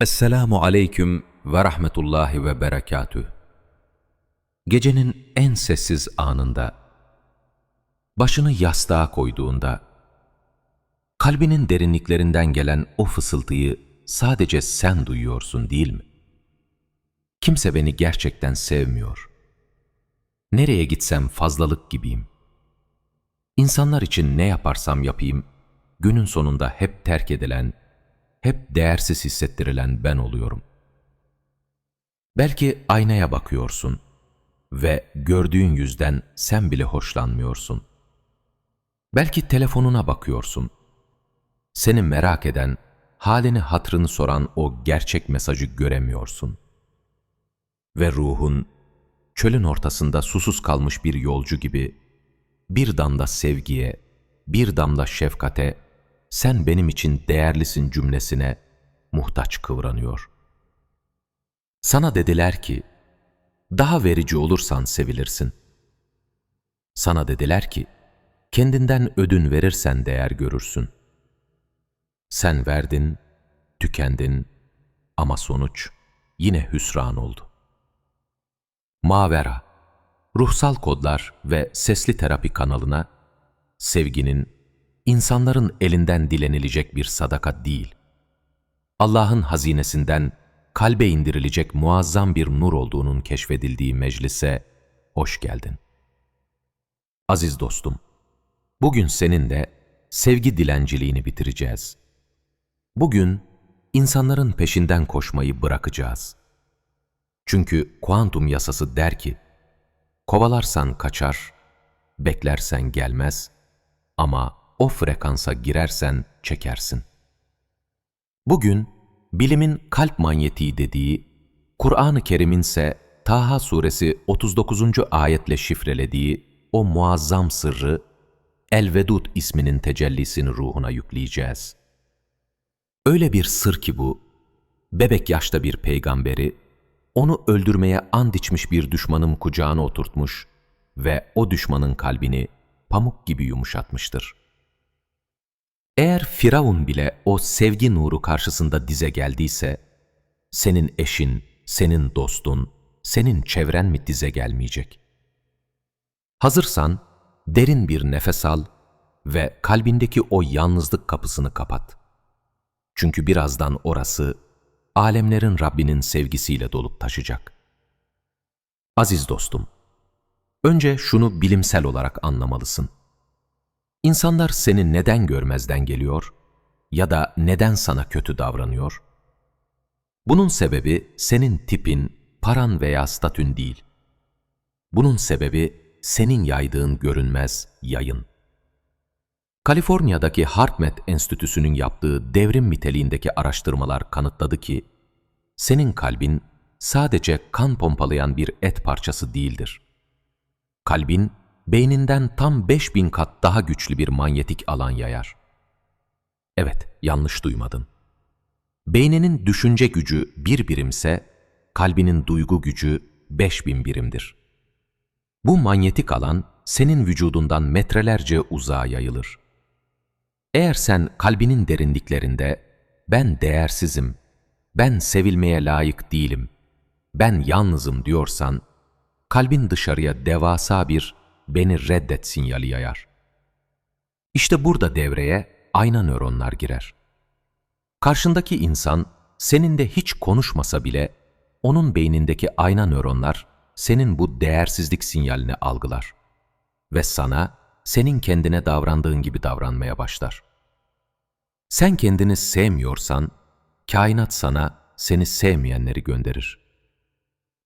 Esselamu aleyküm ve rahmetullahi ve berekatüh. Gecenin en sessiz anında, başını yastığa koyduğunda, kalbinin derinliklerinden gelen o fısıltıyı sadece sen duyuyorsun değil mi? Kimse beni gerçekten sevmiyor. Nereye gitsem fazlalık gibiyim. İnsanlar için ne yaparsam yapayım, günün sonunda hep terk edilen, hep değersiz hissettirilen ben oluyorum. Belki aynaya bakıyorsun ve gördüğün yüzden sen bile hoşlanmıyorsun. Belki telefonuna bakıyorsun. Seni merak eden, halini hatrını soran o gerçek mesajı göremiyorsun. Ve ruhun, çölün ortasında susuz kalmış bir yolcu gibi, bir damla sevgiye, bir damla şefkate, sen benim için değerlisin cümlesine muhtaç kıvranıyor. Sana dediler ki, daha verici olursan sevilirsin. Sana dediler ki, kendinden ödün verirsen değer görürsün. Sen verdin, tükendin ama sonuç yine hüsran oldu. Mavera, ruhsal kodlar ve sesli terapi kanalına sevginin, insanların elinden dilenilecek bir sadaka değil, Allah'ın hazinesinden kalbe indirilecek muazzam bir nur olduğunun keşfedildiği meclise hoş geldin. Aziz dostum, bugün seninle sevgi dilenciliğini bitireceğiz. Bugün insanların peşinden koşmayı bırakacağız. Çünkü kuantum yasası der ki, kovalarsan kaçar, beklersen gelmez ama o frekansa girersen çekersin. Bugün bilimin kalp manyetiği dediği, Kur'an-ı Kerim'in ise Taha suresi 39. ayetle şifrelediği o muazzam sırrı El-Vedud isminin tecellisini ruhuna yükleyeceğiz. Öyle bir sır ki bu, bebek yaşta bir peygamberi, onu öldürmeye and içmiş bir düşmanın kucağına oturtmuş ve o düşmanın kalbini pamuk gibi yumuşatmıştır. Eğer Firavun bile o sevgi nuru karşısında dize geldiyse, senin eşin, senin dostun, senin çevren mi dize gelmeyecek? Hazırsan derin bir nefes al ve kalbindeki o yalnızlık kapısını kapat. Çünkü birazdan orası alemlerin Rabbinin sevgisiyle dolup taşacak. Aziz dostum, önce şunu bilimsel olarak anlamalısın. İnsanlar seni neden görmezden geliyor ya da neden sana kötü davranıyor? Bunun sebebi senin tipin, paran veya statün değil. Bunun sebebi senin yaydığın görünmez yayın. Kaliforniya'daki HeartMath Enstitüsü'nün yaptığı devrim niteliğindeki araştırmalar kanıtladı ki, senin kalbin sadece kan pompalayan bir et parçası değildir. Kalbin, beyninden tam 5000 kat daha güçlü bir manyetik alan yayar. Evet, yanlış duymadın. Beyninin düşünce gücü bir birimse, kalbinin duygu gücü 5000 birimdir. Bu manyetik alan senin vücudundan metrelerce uzağa yayılır. Eğer sen kalbinin derinliklerinde ben değersizim, ben sevilmeye layık değilim, ben yalnızım diyorsan, kalbin dışarıya devasa bir beni reddet sinyali yayar. İşte burada devreye ayna nöronlar girer. Karşındaki insan seninle hiç konuşmasa bile onun beynindeki ayna nöronlar senin bu değersizlik sinyalini algılar ve sana senin kendine davrandığın gibi davranmaya başlar. Sen kendini sevmiyorsan, kainat sana seni sevmeyenleri gönderir.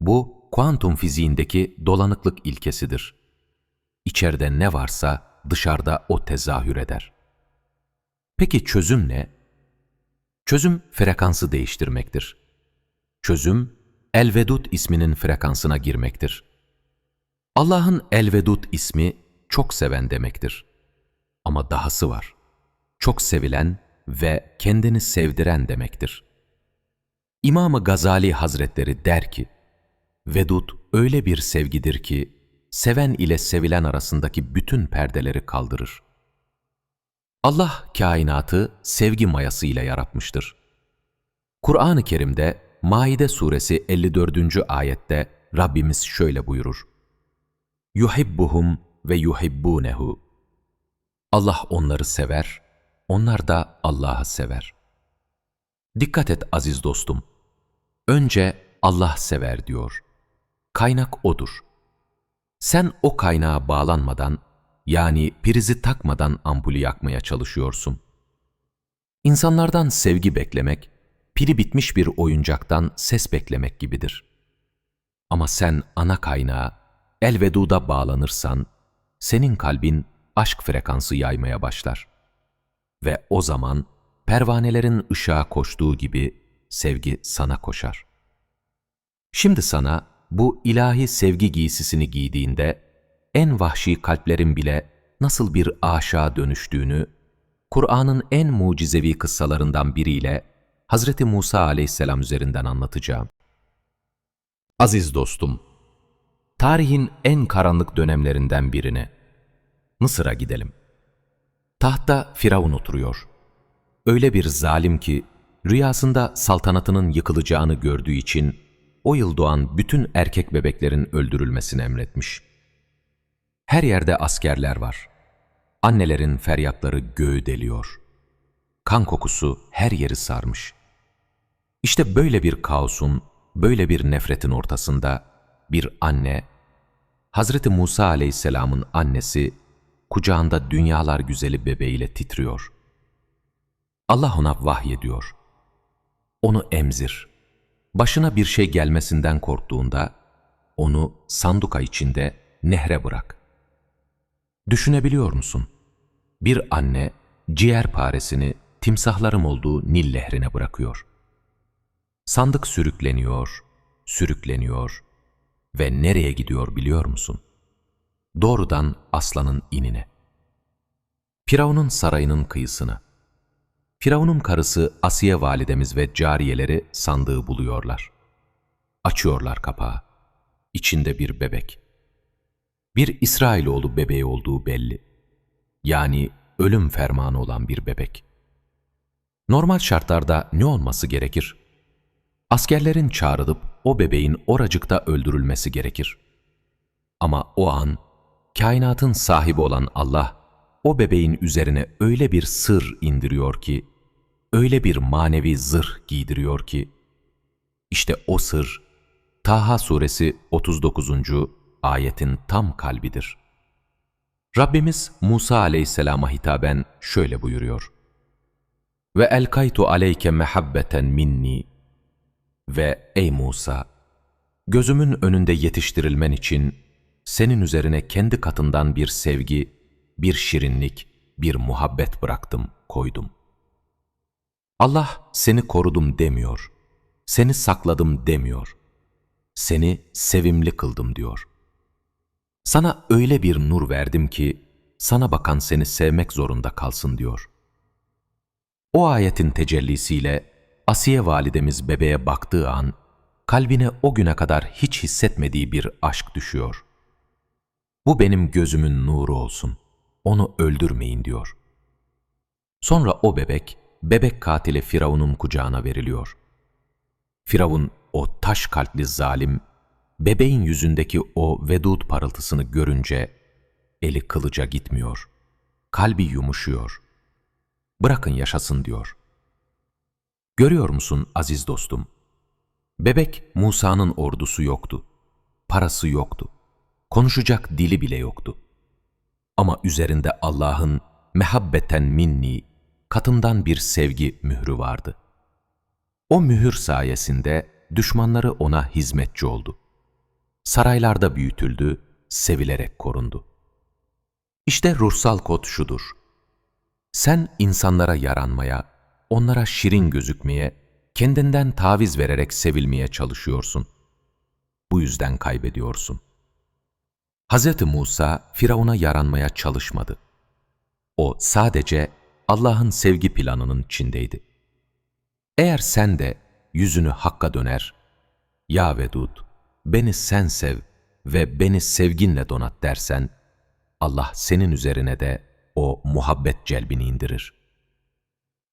Bu, kuantum fiziğindeki dolanıklık ilkesidir. İçeride ne varsa dışarıda o tezahür eder. Peki çözüm ne? Çözüm frekansı değiştirmektir. Çözüm, Elvedud isminin frekansına girmektir. Allah'ın Elvedud ismi çok seven demektir. Ama dahası var. Çok sevilen ve kendini sevdiren demektir. İmam-ı Gazali Hazretleri der ki, Vedud öyle bir sevgidir ki, seven ile sevilen arasındaki bütün perdeleri kaldırır. Allah kainatı sevgi mayasıyla yaratmıştır. Kur'an-ı Kerim'de Maide suresi 54. ayette Rabbimiz şöyle buyurur. Yuhibbuhum ve yuhibbunehu. Allah onları sever, onlar da Allah'ı sever. Dikkat et aziz dostum. Önce Allah sever diyor. Kaynak odur. Sen o kaynağa bağlanmadan, yani prizi takmadan ampulü yakmaya çalışıyorsun. İnsanlardan sevgi beklemek, pili bitmiş bir oyuncaktan ses beklemek gibidir. Ama sen ana kaynağa, elveduda bağlanırsan, senin kalbin aşk frekansı yaymaya başlar. Ve o zaman pervanelerin ışığa koştuğu gibi sevgi sana koşar. Şimdi sana bu ilahi sevgi giysisini giydiğinde en vahşi kalplerin bile nasıl bir aşağı dönüştüğünü, Kur'an'ın en mucizevi kıssalarından biriyle Hazreti Musa aleyhisselam üzerinden anlatacağım. Aziz dostum, tarihin en karanlık dönemlerinden birine, Mısır'a gidelim. Tahtta Firavun oturuyor. Öyle bir zalim ki, rüyasında saltanatının yıkılacağını gördüğü için, o yıl doğan bütün erkek bebeklerin öldürülmesini emretmiş. Her yerde askerler var. Annelerin feryatları göğü deliyor. Kan kokusu her yeri sarmış. İşte böyle bir kaosun, böyle bir nefretin ortasında bir anne, Hazreti Musa aleyhisselamın annesi, kucağında dünyalar güzeli bebeğiyle titriyor. Allah ona vahyediyor. Onu emzir. Başına bir şey gelmesinden korktuğunda, onu sanduka içinde nehre bırak. Düşünebiliyor musun? Bir anne ciğer paresini timsahlarım olduğu Nil nehrine bırakıyor. Sandık sürükleniyor, sürükleniyor ve nereye gidiyor biliyor musun? Doğrudan aslanın inine. Firavun'un sarayının kıyısına. Firavun'un karısı Asiye validemiz ve cariyeleri sandığı buluyorlar. Açıyorlar kapağı. İçinde bir bebek. Bir İsrailoğlu bebeği olduğu belli. Yani ölüm fermanı olan bir bebek. Normal şartlarda ne olması gerekir? Askerlerin çağrılıp o bebeğin oracıkta öldürülmesi gerekir. Ama o an kainatın sahibi olan Allah o bebeğin üzerine öyle bir sır indiriyor ki, öyle bir manevi zırh giydiriyor ki, işte o sır Taha suresi 39. ayetin tam kalbidir. Rabbimiz Musa aleyhisselama hitaben şöyle buyuruyor. Ve elkaytu aleyke mehabbeten minni ve ey Musa, gözümün önünde yetiştirilmen için senin üzerine kendi katından bir sevgi, bir şirinlik, bir muhabbet bıraktım, koydum. Allah seni korudum demiyor, seni sakladım demiyor, seni sevimli kıldım diyor. Sana öyle bir nur verdim ki, sana bakan seni sevmek zorunda kalsın diyor. O ayetin tecellisiyle Asiye validemiz bebeğe baktığı an, kalbine o güne kadar hiç hissetmediği bir aşk düşüyor. Bu benim gözümün nuru olsun, onu öldürmeyin diyor. Sonra o bebek, bebek katili Firavun'un kucağına veriliyor. Firavun, o taş kalpli zalim, bebeğin yüzündeki o vedud parıltısını görünce, eli kılıca gitmiyor, kalbi yumuşuyor. Bırakın yaşasın diyor. Görüyor musun aziz dostum? Bebek Musa'nın ordusu yoktu, parası yoktu, konuşacak dili bile yoktu. Ama üzerinde Allah'ın mehabbeten minni, katından bir sevgi mührü vardı. O mühür sayesinde düşmanları ona hizmetçi oldu. Saraylarda büyütüldü, sevilerek korundu. İşte ruhsal kod şudur. Sen insanlara yaranmaya, onlara şirin gözükmeye, kendinden taviz vererek sevilmeye çalışıyorsun. Bu yüzden kaybediyorsun. Hz. Musa, Firavun'a yaranmaya çalışmadı. O sadece Allah'ın sevgi planının içindeydi. Eğer sen de yüzünü Hakk'a döner, Ya Vedud, beni sen sev ve beni sevginle donat dersen, Allah senin üzerine de o muhabbet celbini indirir.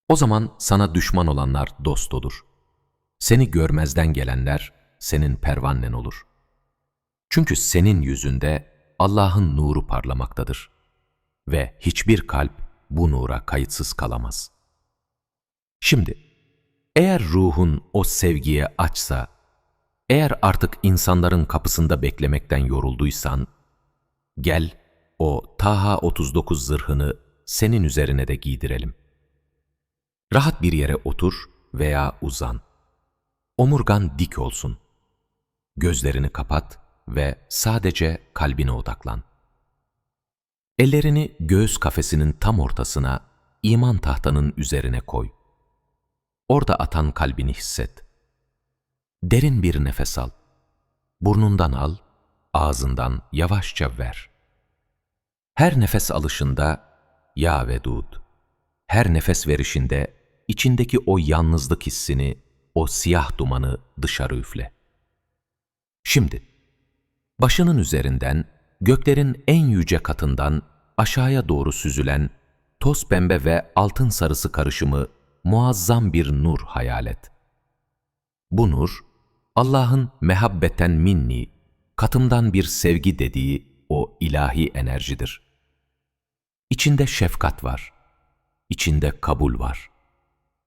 O zaman sana düşman olanlar dost olur. Seni görmezden gelenler senin pervannen olur. Çünkü senin yüzünde Allah'ın nuru parlamaktadır ve hiçbir kalp bu nura kayıtsız kalamaz. Şimdi, eğer ruhun o sevgiye açsa, eğer artık insanların kapısında beklemekten yorulduysan, gel o Taha 39 zırhını senin üzerine de giydirelim. Rahat bir yere otur veya uzan. Omurgan dik olsun. Gözlerini kapat ve sadece kalbine odaklan. Ellerini göğüs kafesinin tam ortasına, iman tahtanın üzerine koy. Orada atan kalbini hisset. Derin bir nefes al. Burnundan al, ağzından yavaşça ver. Her nefes alışında ya vedud, her nefes verişinde içindeki o yalnızlık hissini, o siyah dumanı dışarı üfle. Şimdi, başının üzerinden, göklerin en yüce katından aşağıya doğru süzülen, toz pembe ve altın sarısı karışımı muazzam bir nur hayal et. Bu nur, Allah'ın mehabbeten minni, katımdan bir sevgi dediği o ilahi enerjidir. İçinde şefkat var, içinde kabul var,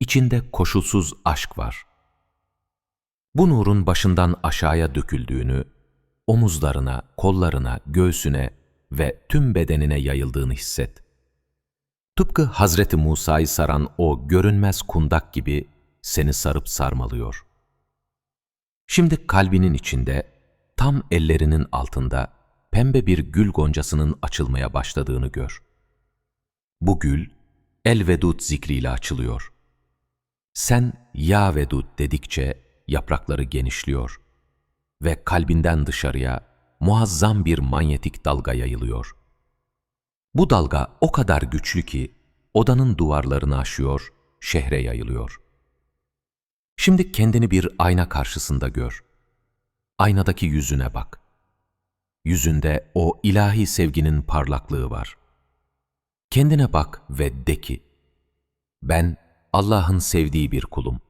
içinde koşulsuz aşk var. Bu nurun başından aşağıya döküldüğünü, omuzlarına, kollarına, göğsüne ve tüm bedenine yayıldığını hisset. Tıpkı Hazreti Musa'yı saran o görünmez kundak gibi seni sarıp sarmalıyor. Şimdi kalbinin içinde, tam ellerinin altında pembe bir gül goncasının açılmaya başladığını gör. Bu gül, El Vedud zikriyle açılıyor. Sen Ya Vedud dedikçe yaprakları genişliyor ve kalbinden dışarıya muazzam bir manyetik dalga yayılıyor. Bu dalga o kadar güçlü ki odanın duvarlarını aşıyor, şehre yayılıyor. Şimdi kendini bir ayna karşısında gör. Aynadaki yüzüne bak. Yüzünde o ilahi sevginin parlaklığı var. Kendine bak ve de ki, ben Allah'ın sevdiği bir kulum.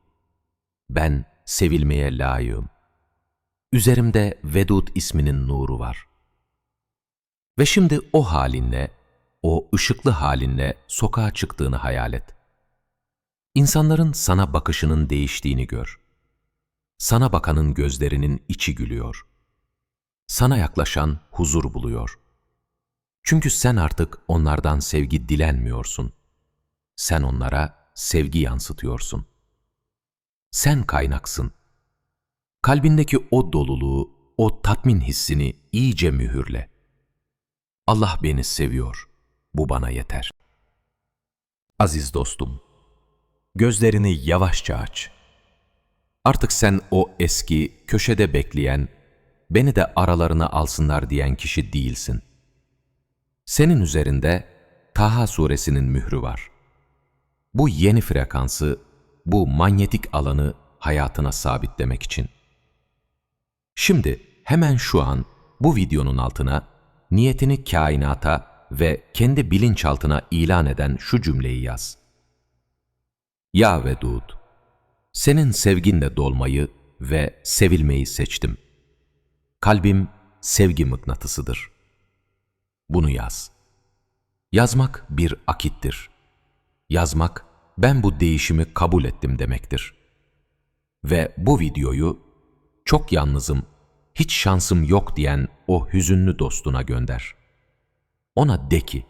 Ben sevilmeye layığım. Üzerimde Vedud isminin nuru var. Ve şimdi o halinle, o ışıklı halinle sokağa çıktığını hayal et. İnsanların sana bakışının değiştiğini gör. Sana bakanın gözlerinin içi gülüyor. Sana yaklaşan huzur buluyor. Çünkü sen artık onlardan sevgi dilenmiyorsun. Sen onlara sevgi yansıtıyorsun. Sen kaynaksın. Kalbindeki o doluluğu, o tatmin hissini iyice mühürle. Allah beni seviyor. Bu bana yeter. Aziz dostum, gözlerini yavaşça aç. Artık sen o eski, köşede bekleyen, beni de aralarına alsınlar diyen kişi değilsin. Senin üzerinde Taha suresinin mührü var. Bu yeni frekansı, bu manyetik alanı hayatına sabitlemek için. Şimdi hemen şu an bu videonun altına niyetini kainata ve kendi bilinçaltına ilan eden şu cümleyi yaz. Ya Vedud, senin sevginle dolmayı ve sevilmeyi seçtim. Kalbim sevgi mıknatısıdır. Bunu yaz. Yazmak bir akittir. Yazmak, ben bu değişimi kabul ettim demektir. Ve bu videoyu, çok yalnızım, hiç şansım yok diyen o hüzünlü dostuna gönder. Ona de ki,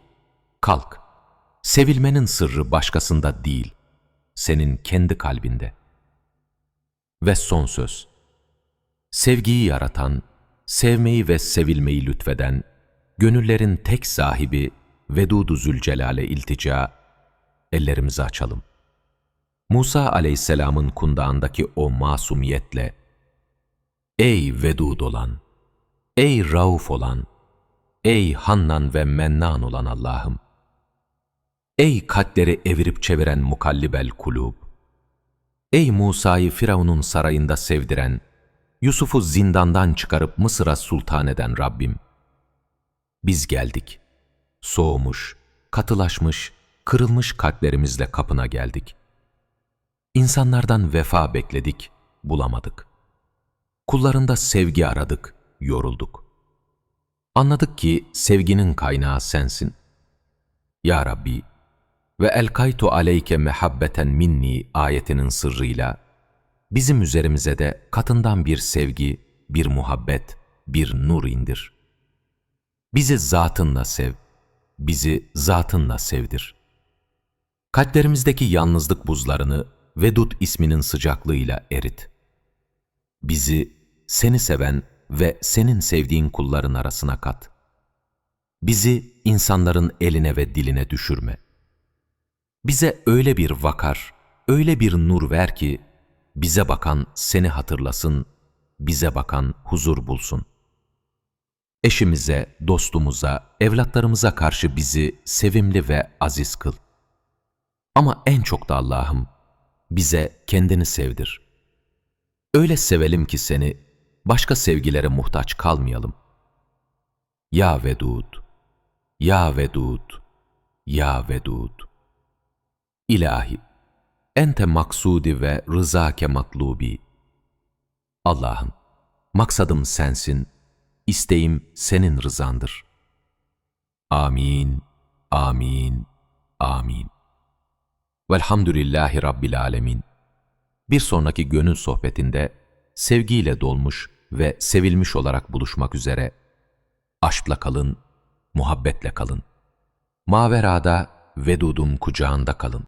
kalk, sevilmenin sırrı başkasında değil, senin kendi kalbinde. Ve son söz, sevgiyi yaratan, sevmeyi ve sevilmeyi lütfeden, gönüllerin tek sahibi Vedudu Zülcelal'e iltica, ellerimizi açalım. Musa aleyhisselamın kundağındaki o masumiyetle, Ey Vedud olan, ey Rauf olan, ey Hannan ve Mennan olan Allah'ım! Ey kalpleri evirip çeviren mukallibel kulub! Ey Musa'yı Firavun'un sarayında sevdiren, Yusuf'u zindandan çıkarıp Mısır'a sultan eden Rabbim! Biz geldik. Soğumuş, katılaşmış, kırılmış kalplerimizle kapına geldik. İnsanlardan vefa bekledik, bulamadık. Kullarında sevgi aradık, yorulduk. Anladık ki sevginin kaynağı sensin. Ya Rabbi, ve elkaytu aleyke mehabbeten minni ayetinin sırrıyla bizim üzerimize de katından bir sevgi, bir muhabbet, bir nur indir. Bizi zatınla sev, bizi zatınla sevdir. Kalplerimizdeki yalnızlık buzlarını Vedud isminin sıcaklığıyla erit. Bizi seni seven ve senin sevdiğin kulların arasına kat. Bizi insanların eline ve diline düşürme. Bize öyle bir vakar, öyle bir nur ver ki, bize bakan seni hatırlasın, bize bakan huzur bulsun. Eşimize, dostumuza, evlatlarımıza karşı bizi sevimli ve aziz kıl. Ama en çok da Allah'ım, bize kendini sevdir. Öyle sevelim ki seni, başka sevgilere muhtaç kalmayalım. Ya Vedud, Ya Vedud, Ya Vedud. İlahi, ente maksudi ve rızake matlubi. Allah'ım, maksadım sensin, isteğim senin rızandır. Amin, amin, amin. Velhamdülillahi Rabbil alemin. Bir sonraki gönül sohbetinde sevgiyle dolmuş ve sevilmiş olarak buluşmak üzere aşkla kalın, muhabbetle kalın. Maverada Vedud'un kucağında kalın.